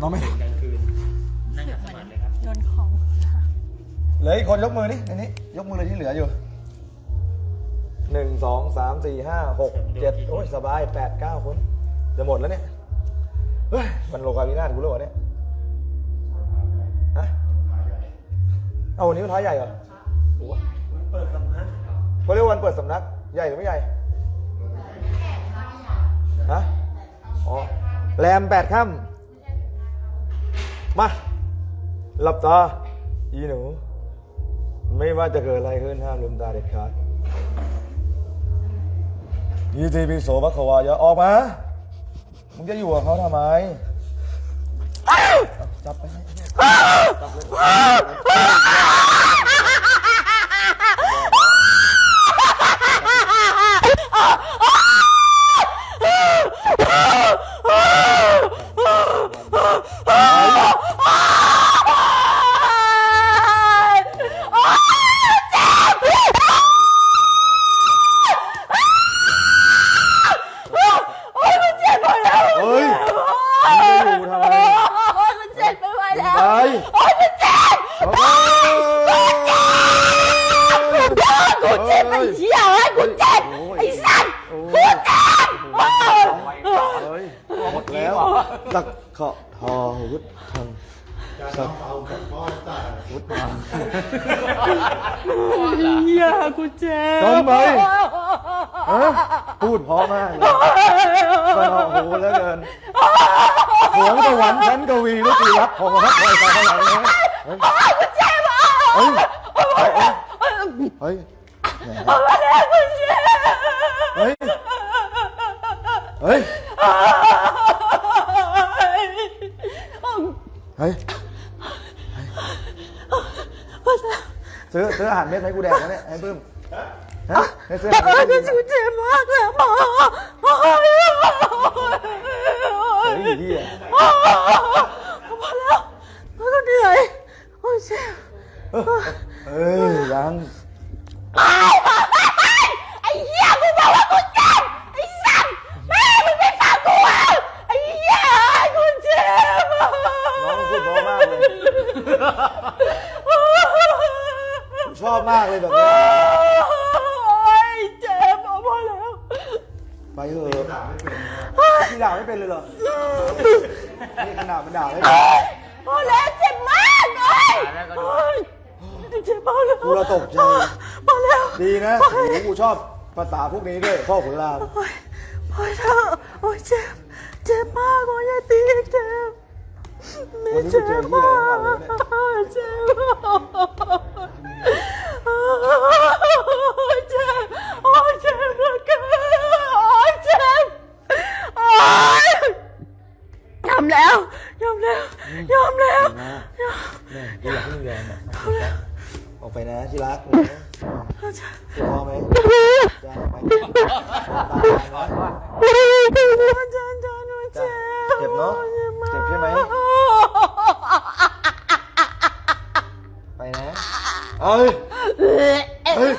นอนไม่หลับกลางคืนนั่งกับสมาธิเลยครับ โดนของเหลืออีกคนยกมือนี่ในนี้ ยกมือเลยที่เหลืออยู่หนึ่งสองสามสี่ห้าหกเจ็ดโอ้ยสบายแปดเก้าคน จะหมดแล้วเนี่ย เฮ้ย มันโลกาวินาศกูรู้วะเนี่ยฮะเอาวันนี้มันท้ายใหญ่เหรอเปิดสำนักเขาเรียกว่าวันเปิดสำนัก ใหญ่หรือไม่ใหญ่ฮะอ๋อแรมแปดค่ำ มาหลับตาอีหนู ไม่ว่าจะเกิดอะไรขึ้นห้ามลืมตาเด็ดขาดยีทีปีโสภควายะออกมามึงจะอยู่กับเขาทำไมจับไปจับเลยเฮ้ยมึงจะอยู่ทำไม โอ้ยมันเจ็บไปไหวแล้ว ไป โอ้ยมันเจ็บ กู กูเจ็บไอ้เหี้ยเอ้ยกูเจ็บไอ้สัตว์กูเจ็บโอ้ย เฮ้ย หมดแล้วตักเขาะทอวุฒทังสักวุฒทังเหี้ยกูเจ็บทำไมฮะพูดเพราะมากเลยสนอหูเหลือเกินหวงสวรรค์ชั้นกวีลูกทีรักของพระคอยฟ้าไหนเนี่ยเฮ้ยกูเจ็บอะเฮ้ยเฮ้ยเฮ้ยเอามาแล้วกูเจ็บเฮ้ย เฮ้ยเฮ้ยซื้อซื้ออาหารเม็ดให้กูแดกนะเนี่ยไอ้ปื้มฮะให้ซื้ออาหารเม็ดให้กูแดกกูเจ็บมากเลยหมอโอ้ยเฮ้ยเหี้ยพอแล้วแล้วก็เหนื่อยโอ้ยเจ็บเอ้ยยัง ไอ้เหี้ยกูบอกว่ากูเจ็บไอ้สัตว์แม่มึงไม่ฟังกูอะไอ้เหี้ยกูเจ็บ น้องพูดเพราะมากเลยชอบ มากเลยแบบนี้โอ้ยเจ็บเอาพอแล้วไปเถอะพี่ด่าไม่เป็นเลยเหรอนี่ขนาดมันด่าไม่เป็นพอแล้วเจ็บมากเลยโอ้ยเจ็บมากเลยกูละตกใจพอแล้วดีนะโอ้โหกูชอบภาษาพวกนี้ด้วยพ่อขุนรามโอ้ยพอแล้วโอ้ยเจ็บเจ็บมากโอ้ยอย่าตีอีกเจ็บไม่เจ็บมากเจ็บโอ้ยเจ็บโอ้ยเจ็บเหลือเกินโอ้ยเจ็บโอ้ยยอมแล้วยอมแล้วยอมแล้ว นะแม่กูอยากให้มึงยอมอะออกไปนะที่รักนะ กูพอไหมจะออกไปตายนะอาจารย์อาจารย์หนูเจ็บเจ็บเนอะเจ็บใช่ไหมไปนะเอ้ยเฮ้ย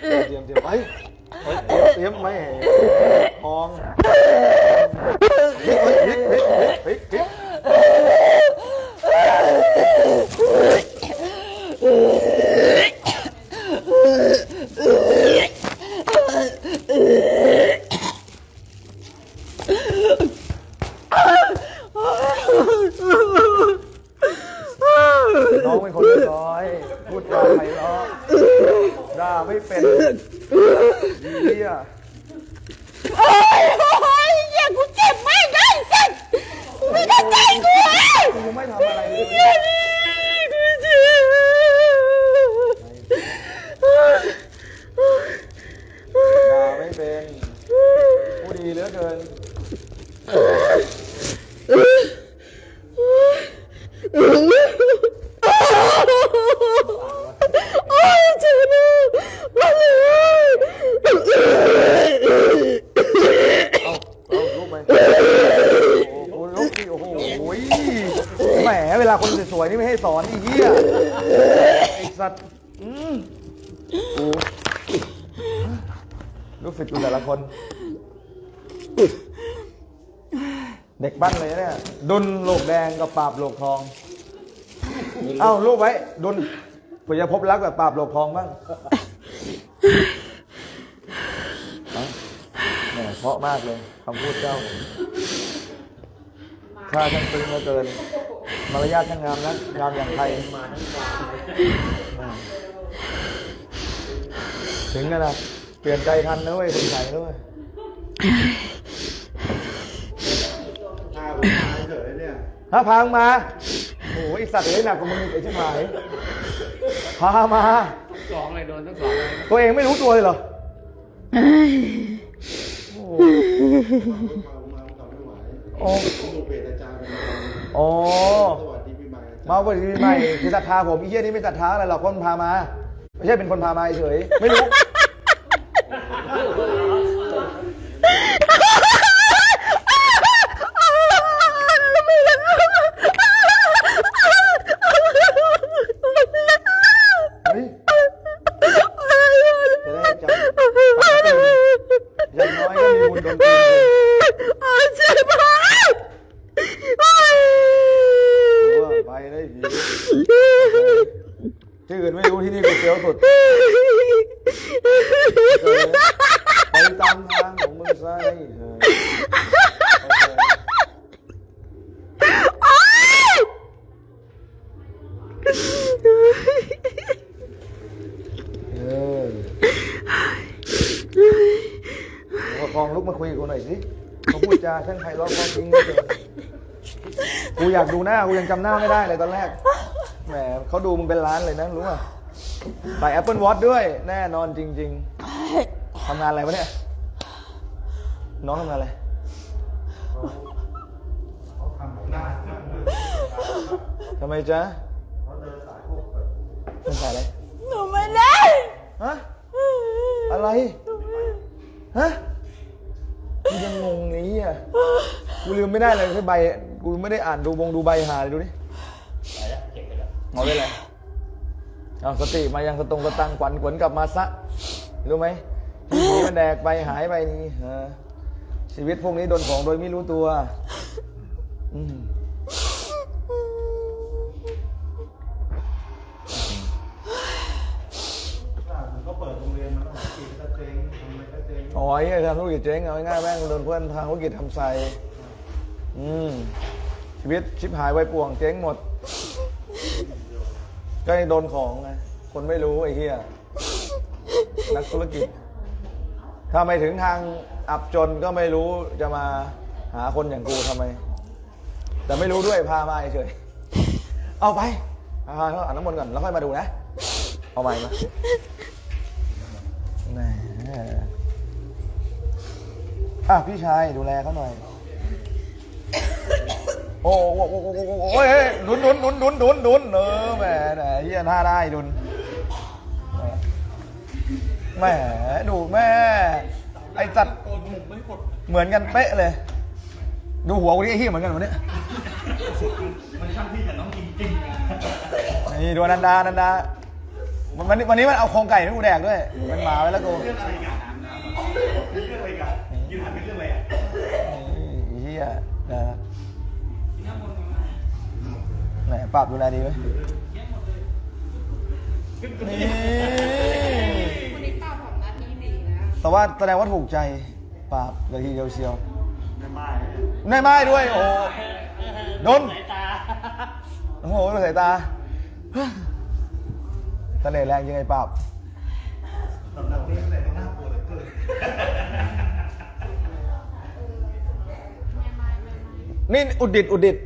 เตรียมเตรียมไปเฮ้ยเตรียมไม่ทองเฮ้ยเฮ้ยเฮ้ยเฮ้ยเฮ้ยเฮ้ยน้องเป็นคนเรียบร้ อยพูดจาไพเราะด่าไม่เป็นเฮียโอ้ยโอ้ยเหี้ยกูเจ็บมากเลยสัตว์กูไม่เข้าใจกูเลยกูยังไม่ทำอะไรเลย เหี้ยนี่กูเจ็บ ด่าไม่เป็นพูดดีเหลือเกิน โอ้ยเจ็บมากมาเลย เอาลุกไปโอ้โหลุกสิโอ้โหแหมเวลาค นี่ไม่ให้สอนไอ้เหี้ยไอ้สัตว์อืมโอ้ลูกศิษย์กูแต่ละคน เด็กบ้านเลยเนี่ยดุนโลกแดงกับปราบโลกทอง เอ้าลูกไว้ดุนเผื่อจะพบรักแบบปราบโลกทองบ้างเอาแหมเพราะมากเลยคำพูดเจ้าข้าช่างตึงเหลือเกิน มารยาทช่างงามนักงามอย่างไทยมาทั้งวาถึงกันนะเปลี่ยนใจทันนะเว้ยคนไทยด้วยพาผมมาเฉยเนี่ยถ้าพางมาโอ้ยไอ้สัตว์เอ้ยหนักกว่ามึงอีกไอ้ชิบหายพามาทั้งสองเลยโดนทั้งสองเลยตัวเองไม่รู้ตัวเลยเหรอโอ้ โหพาผมมาผมทำไม่ไหวโอ้ผมดูเพจอาจารย์เป็นประจโอ้ำสวัสดีปีใหม่อาจารย์มาวันนี้ใหม่คือศรัทธาผมอีเหี้ยนี่ไม่ศรัทธาอะไรหรอกคนพามา ไม่ใช่เป็นคนพามาเฉยไม่รู้ เฮ้ยจะได้จำฝังตื่นอย่างน้อยก็มีบุญโดนตีนโอ้ไปได้ผี ที่อื่นไม่รู้ที่นี่กูเฟี้ยวสุดไปตามทางของมึงซะไอ้เฮ้ยโอเคเอประคองลุกมาคุยกับกูหน่อยสิเขาพูดจาช่างไพเราะเพราะจริงเหลือเกินกูอยากดูหน้ากูยังจำหน้าไม่ได้เลยตอนแรก แหมเขาดูมึงเป็นล้านเลยนะรู้ป่ะใส่ Apple Watch ด้วย แน่นอนจริง ๆทำงานอะไรวะเนี่ย น้องทำงานอะไรทำไมจ๊ะเป็นสายอะไรหนูไม่ได้ฮะอะไรฮะกูยังงงไอ้เหี้ยกูลืมไม่ได้เลยที่ใบกูไม่ได้อ่านดูบงดูใบหาเลยดูดิไปแล้ว เง้อาได้เลยเอาสติมายังสตรงสตังขวัญขวนกลับมาซะรู้ไหมที่หนีมันแดกไปหายไปนี่เออชีวิตพวกนี้โดนของโดยไม่รู้ตัวอืมผมก็เปิดโรงเรียนมาตั้งแต่ปีก็เจ๊งทำอะไรก็เจ๊งอ๋อไอ้เหี้ยทำธุรกิจเจ๊งเอาง่ายๆแม่งโดนเพื่อนทางธุรกิจทำใส่อืมชีวิตชิบหายไวป่วงเจ๊งหมด ก็ยังโดนของไง คนไม่รู้ไอ้เหี้ย นักธุรกิจ ถ้าไม่ถึงทางอับจนก็ไม่รู้จะมาหาคนอย่างกูทำไม แต่ไม่รู้ด้วยพามาเฉย เอาไปเอาเอาอ่านน้ำมนต์ก่อนแล้วค่อยมาดูนะ เอาใหม่มาแหมอะพี่ชายดูแลเขาหน่อย โอ้โหโอ้โหโอ้โหโอ้โหโอ้ยเฮ้ยหนุนหนุนหนุนหนุนหนุนหนุนเออแหมแหมเฮียท่าได้ดุนแหมดูแม่ไอ้จัดเหมือนกันเป๊ะเลย ดูหัวกูนี่ไอ้เฮียเหมือนกันวันนี้มันช่างพี่กับน้องจริงนี่ดูอนันดาอนันดาวันวันนี้วันนี้มันเอาโครงไก่ให้กูแดกด้วย มันมาไว้แล้วกูๆเรื่องอะไรกันเรื่องอะไรกันยืนหันเป็นเรื่องอะไรอะนี่เฮียนะ ปรับดูแลดีไหมนี่วันนี้ป้าของนัดนี้ดีนะแต่ว่าแสดงว่าถูกใจปราบเลยทีเดียวเชียวไม่ไม่ได้ไม้ด้วย โอ้โดนสายตาโอ้โหสายตาเสน่แรงยังไงปราบสำหรับนี้อะไรก็น่ากลัวเหลือเกินนี่อุดดิดอุดดิด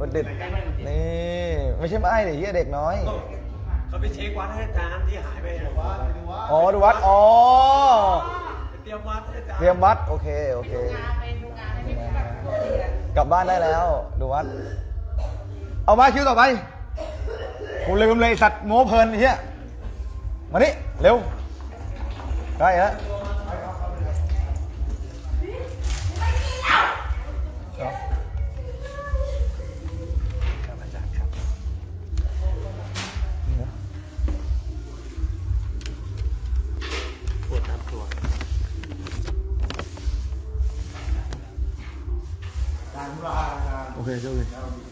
เอาดิอุดดิดใกล้ๆไม่อุดดินี่ไม่ใช่ไม้ดิเฮียเด็กน้อยเขาไปเช็ควัดให้อาจารย์ที่หายไปเนี่ยวัดอ๋อดูวัดอ๋อเตรียมวัดให้อาจารย์เตรียมวัดโอเคโอเคงานไปดูงานให้พี่แบบโคตรดีอะกลับบ้านได้แล้ว ดูวัด เอามาคิวต่อไปกูลืมเลยสัตว์โม้เพลินไอ้เฮียมานี่เร็วใกล้แล้ว การ